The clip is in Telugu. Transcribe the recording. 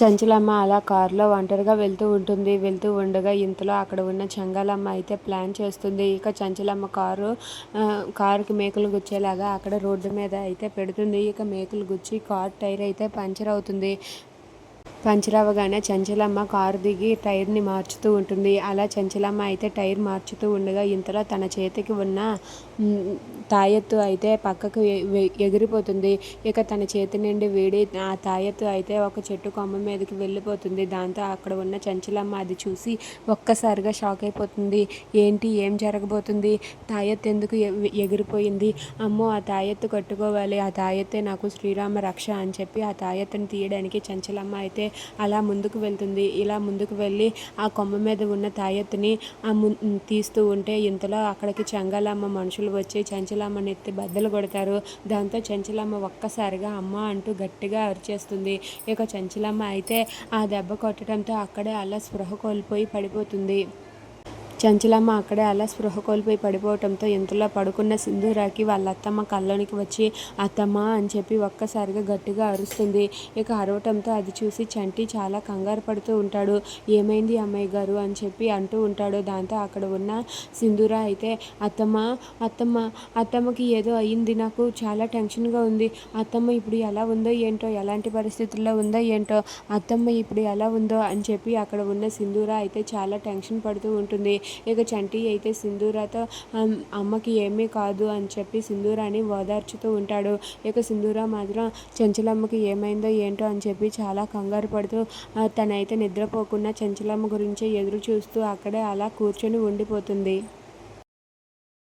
చంచలమ్మ అలా కారులో ఒంటరిగా వెళ్తూ ఉంటుంది. వెళ్తూ ఉండగా ఇంతలో అక్కడ ఉన్న చెంగాలమ్మ అయితే ప్లాన్ చేస్తుంది. ఇక చంచలమ్మ కారు కారుకి మేకలు గుచ్చేలాగా అక్కడ రోడ్డు మీద అయితే పెడుతుంది. ఇక మేకలు గుచ్చి కార్ టైర్ అయితే పంచర్ అవుతుంది. పంచర్ అవ్వగానే చంచలమ్మ కారు దిగి టైర్ని మార్చుతూ ఉంటుంది. అలా చంచలమ్మ అయితే టైర్ మార్చుతూ ఉండగా ఇంతలో తన చేతికి ఉన్న తాయెత్తు అయితే పక్కకు ఎగిరిపోతుంది. ఇక తన చేతి నుండి వేడి ఆ తాయెత్తు అయితే ఒక చెట్టు కొమ్మ మీదకి వెళ్ళిపోతుంది. దాంతో అక్కడ ఉన్న చంచలమ్మ అది చూసి ఒక్కసారిగా షాక్ అయిపోతుంది. ఏంటి? ఏం జరగబోతుంది? తాయెత్తు ఎందుకు ఎ- ఎగిరిపోయింది? అమ్మో ఆ తాయెత్తు కట్టుకోవాలి. ఆ తాయెత్తే నాకు శ్రీరామ రక్ష అని చెప్పి ఆ తాయెత్తుని తీయడానికి చంచలమ్మ అయితే అలా ముందుకు వెళ్తుంది. ఇలా ముందుకు వెళ్ళి ఆ కొమ్మ మీద ఉన్న తాయెత్తుని ఆ ము- తీస్తూ ఉంటే ఇంతలో అక్కడికి చంగలమ్మ మనుషులు వచ్చి చంచలమ్మని ఎత్తి బద్దలు కొడతారు. దాంతో చంచలమ్మ ఒక్కసారిగా అమ్మ అంటూ గట్టిగా అరిచేస్తుంది. ఇక చంచలమ్మ అయితే ఆ దెబ్బ కొట్టడంతో అక్కడే అలా స్పృహ కోల్పోయి పడిపోతుంది. చంచలమ్మ అక్కడే అలా స్పృహ కోల్పోయి పడిపోవటంతో ఇంతలో పడుకున్న సింధూరాకి వాళ్ళ అత్తమ్మ కల్లోనికి వచ్చి అత్తమ్మ అని చెప్పి ఒక్కసారిగా గట్టిగా అరుస్తుంది. ఇక అరవటంతో అది చూసి చంటి చాలా కంగారు పడుతూ ఉంటాడు. ఏమైంది అమ్మాయి గారు అని చెప్పి అంటూ ఉంటాడు. దాంతో అక్కడ ఉన్న సింధూర అయితే అత్తమ్మ అత్తమ్మ అత్తమ్మకి ఏదో అయ్యింది. నాకు చాలా టెన్షన్గా ఉంది. అత్తమ్మ ఇప్పుడు ఎలా ఉందో ఏంటో ఎలాంటి పరిస్థితుల్లో ఉందో ఏంటో అత్తమ్మ ఇప్పుడు ఎలా ఉందో అని చెప్పి అక్కడ ఉన్న సింధూర అయితే చాలా టెన్షన్ పడుతూ ఉంటుంది. ఇక చంటి అయితే సింధూరతో అమ్మకి ఏమీ కాదు అని చెప్పి సింధూరాని ఓదార్చుతూ ఉంటాడు. ఇక సింధూర మాత్రం చెంచలమ్మకి ఏమైందో ఏంటో అని చెప్పి చాలా కంగారు పడుతూ తనైతే నిద్రపోకుండా చెంచలమ్మ గురించి ఎదురు చూస్తూ అక్కడే అలా కూర్చొని ఉండిపోతుంది.